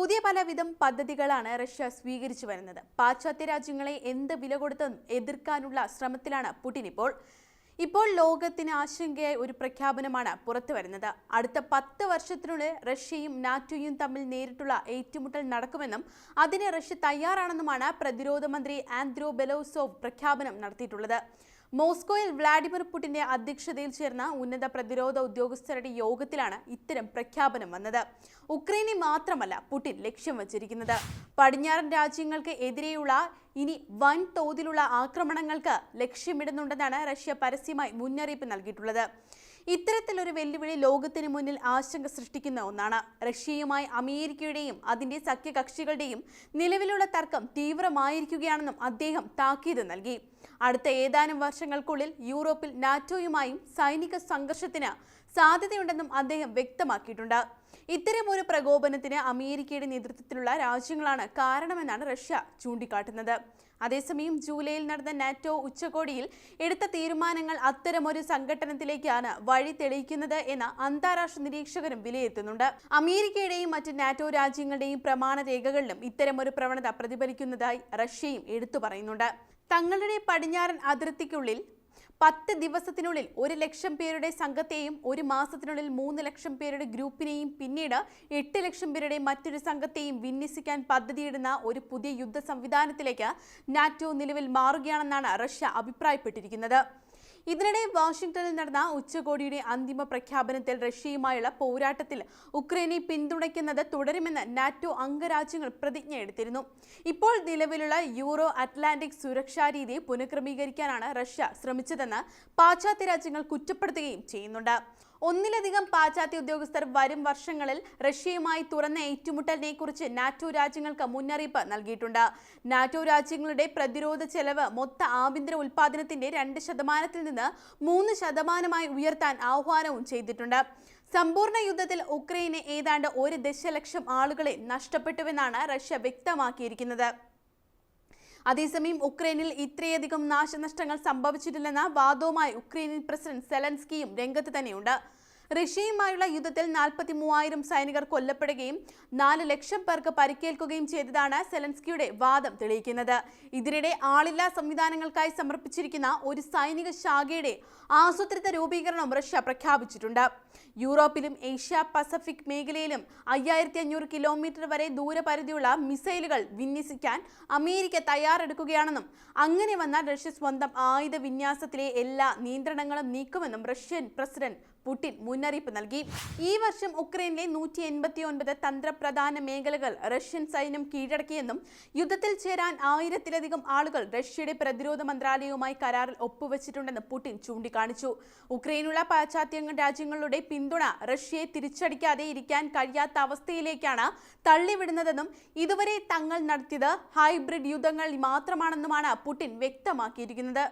പുതിയ പലവിധം പദ്ധതികളാണ് റഷ്യ സ്വീകരിച്ചു വരുന്നത്. പാശ്ചാത്യ രാജ്യങ്ങളെ എന്ത് വില കൊടുത്തും എതിർക്കാനുള്ള ശ്രമത്തിലാണ് പുടിൻ ഇപ്പോൾ. ഇപ്പോൾ ലോകത്തിന് ആശങ്കയായ ഒരു പ്രഖ്യാപനമാണ് പുറത്തു വരുന്നത്. അടുത്ത പത്ത് വർഷത്തിനുള്ളിൽ റഷ്യയും നാറ്റോയും തമ്മിൽ നേരിട്ടുള്ള ഏറ്റുമുട്ടൽ നടക്കുമെന്നും അതിന് റഷ്യ തയ്യാറാണെന്നുമാണ് പ്രതിരോധ മന്ത്രി ആൻഡ്രോ ബെലോസോവ് പ്രഖ്യാപനം നടത്തിയിട്ടുള്ളത്. മോസ്കോയിൽ വ്ളാഡിമിർ പുടിന്റെ അധ്യക്ഷതയിൽ ചേർന്ന ഉന്നത പ്രതിരോധ ഉദ്യോഗസ്ഥരുടെ യോഗത്തിലാണ് ഇത്തരം പ്രഖ്യാപനം വന്നത്. ഉക്രൈനെ മാത്രമല്ല പുടിൻ ലക്ഷ്യം വച്ചിരിക്കുന്നത്. പടിഞ്ഞാറൻ രാജ്യങ്ങൾക്ക് എതിരെയുള്ള ഇനി വൻ തോതിലുള്ള ആക്രമണങ്ങൾക്ക് ലക്ഷ്യമിടുന്നുണ്ടെന്നാണ് റഷ്യ പരസ്യമായി മുന്നറിയിപ്പ് നൽകിയിട്ടുള്ളത്. ഇത്തരത്തിലൊരു വെല്ലുവിളി ലോകത്തിന് മുന്നിൽ ആശങ്ക സൃഷ്ടിക്കുന്ന ഒന്നാണ്. റഷ്യയുമായി അമേരിക്കയുടെയും അതിന്റെ സഖ്യകക്ഷികളുടെയും നിലവിലുള്ള തർക്കം തീവ്രമായിരിക്കുകയാണെന്നും അദ്ദേഹം താക്കീത് നൽകി. അടുത്ത ഏതാനും വർഷങ്ങൾക്കുള്ളിൽ യൂറോപ്പിൽ നാറ്റോയുമായും സൈനിക സംഘർഷത്തിന് സാധ്യതയുണ്ടെന്നും അദ്ദേഹം വ്യക്തമാക്കിയിട്ടുണ്ട്. ഇത്തരം ഒരു പ്രകോപനത്തിന് അമേരിക്കയുടെ നേതൃത്വത്തിലുള്ള രാജ്യങ്ങളാണ് കാരണമെന്നാണ് റഷ്യ ചൂണ്ടിക്കാട്ടുന്നത്. അതേസമയം ജൂലൈയിൽ നടന്ന നാറ്റോ ഉച്ചകോടിയിൽ എടുത്ത തീരുമാനങ്ങൾ അത്തരമൊരു സംഘടനത്തിലേക്കാണ് വഴി തെളിയിക്കുന്നത് എന്ന അന്താരാഷ്ട്ര നിരീക്ഷകരും വിലയിരുത്തുന്നുണ്ട്. അമേരിക്കയുടെയും മറ്റ് നാറ്റോ രാജ്യങ്ങളുടെയും പ്രമാണ രേഖകളിലും ഇത്തരമൊരു പ്രവണത പ്രതിഫലിക്കുന്നതായി റഷ്യയും എടുത്തു പറയുന്നുണ്ട്. തങ്ങളുടെ പടിഞ്ഞാറൻ അതിർത്തിക്കുള്ളിൽ പത്ത് ദിവസത്തിനുള്ളിൽ ഒരു ലക്ഷം പേരുടെ സംഘത്തെയും ഒരു മാസത്തിനുള്ളിൽ മൂന്ന് ലക്ഷം പേരുടെ ഗ്രൂപ്പിനെയും പിന്നീട് എട്ട് ലക്ഷം പേരുടെ മറ്റൊരു സംഘത്തെയും വിന്യസിക്കാൻ പദ്ധതിയിടുന്ന ഒരു പുതിയ യുദ്ധ സംവിധാനത്തിലേക്ക് നാറ്റോ നിലവിൽ മാറുകയാണെന്നാണ് റഷ്യ അഭിപ്രായപ്പെട്ടിരിക്കുന്നത്. ഇതിനിടെ വാഷിംഗ്ടണിൽ നടന്ന ഉച്ചകോടിയുടെ അന്തിമ പ്രഖ്യാപനത്തിൽ റഷ്യയുമായുള്ള പോരാട്ടത്തിൽ ഉക്രൈനെ പിന്തുണയ്ക്കുന്നത് തുടരുമെന്ന് നാറ്റോ അംഗരാജ്യങ്ങൾ പ്രതിജ്ഞ എടുത്തിരുന്നു. ഇപ്പോൾ നിലവിലുള്ള യൂറോ അറ്റ്ലാന്റിക് സുരക്ഷാ രീതി പുനഃക്രമീകരിക്കാനാണ് റഷ്യ ശ്രമിച്ചതെന്ന് പാശ്ചാത്യ രാജ്യങ്ങൾ കുറ്റപ്പെടുത്തുകയും ചെയ്യുന്നുണ്ട്. ഒന്നിലധികം പാശ്ചാത്യ ഉദ്യോഗസ്ഥർ വരും വർഷങ്ങളിൽ റഷ്യയുമായി തുറന്ന ഏറ്റുമുട്ടലിനെ കുറിച്ച് നാറ്റോ രാജ്യങ്ങൾക്ക് മുന്നറിയിപ്പ് നൽകിയിട്ടുണ്ട്. നാറ്റോ രാജ്യങ്ങളുടെ പ്രതിരോധ ചെലവ് മൊത്ത ആഭ്യന്തര ഉൽപാദനത്തിന്റെ രണ്ട് ശതമാനത്തിൽ നിന്ന് മൂന്ന് ശതമാനമായി ഉയർത്താൻ ആഹ്വാനവും ചെയ്തിട്ടുണ്ട്. സമ്പൂർണ യുദ്ധത്തിൽ ഉക്രൈന് ഏതാണ്ട് ഒരു ദശലക്ഷം ആളുകളെ നഷ്ടപ്പെട്ടുവെന്നാണ് റഷ്യ വ്യക്തമാക്കിയിരിക്കുന്നത്. അതേസമയം ഉക്രൈനിൽ ഇത്രയധികം നാശനഷ്ടങ്ങൾ സംഭവിച്ചിട്ടില്ലെന്ന വാദവുമായി ഉക്രൈനിയൻ പ്രസിഡന്റ് സെലൻസ്കിയും രംഗത്ത് തന്നെയുണ്ട്. റഷ്യയുമായുള്ള യുദ്ധത്തിൽ നാൽപ്പത്തി മൂവായിരം സൈനികർ കൊല്ലപ്പെടുകയും നാല് ലക്ഷം പേർക്ക് പരിക്കേൽക്കുകയും ചെയ്തതാണ് സെലൻസ്കിയുടെ വാദം തെളിയിക്കുന്നത്. ഇതിനിടെ ആളില്ലാ സംവിധാനങ്ങൾക്കായി സമർപ്പിച്ചിരിക്കുന്ന ഒരു സൈനിക ശാഖയുടെ ആസൂത്രിത രൂപീകരണം റഷ്യ പ്രഖ്യാപിച്ചിട്ടുണ്ട്. യൂറോപ്പിലും ഏഷ്യ പസഫിക് മേഖലയിലും അയ്യായിരത്തി അഞ്ഞൂറ് കിലോമീറ്റർ വരെ ദൂരപരിധിയുള്ള മിസൈലുകൾ വിന്യസിക്കാൻ അമേരിക്ക തയ്യാറെടുക്കുകയാണെന്നും അങ്ങനെ വന്നാൽ റഷ്യ സ്വന്തം ആയുധ വിന്യാസത്തിലെ എല്ലാ നിയന്ത്രണങ്ങളും നീക്കുമെന്നും റഷ്യൻ പ്രസിഡന്റ് പുടിൻ മുന്നറിയിപ്പ് നൽകി. ഈ വർഷം ഉക്രൈനിലെ നൂറ്റി എൺപത്തി ഒൻപത് തന്ത്രപ്രധാന മേഖലകൾ റഷ്യൻ സൈന്യം കീഴടക്കിയെന്നും യുദ്ധത്തിൽ ചേരാൻ ആയിരത്തിലധികം ആളുകൾ റഷ്യയുടെ പ്രതിരോധ മന്ത്രാലയവുമായി കരാറിൽ ഒപ്പുവെച്ചിട്ടുണ്ടെന്ന് പുടിൻ ചൂണ്ടിക്കാണിച്ചു. ഉക്രൈനുള്ള പാശ്ചാത്യ രാജ്യങ്ങളുടെ പിന്തുണ റഷ്യയെ തിരിച്ചടിക്കാതെ ഇരിക്കാൻ കഴിയാത്ത അവസ്ഥയിലേക്കാണ് തള്ളിവിടുന്നതെന്നും ഇതുവരെ തങ്ങൾ നടത്തിയത് ഹൈബ്രിഡ് യുദ്ധങ്ങൾ മാത്രമാണെന്നുമാണ് പുടിൻ വ്യക്തമാക്കിയിരിക്കുന്നത്.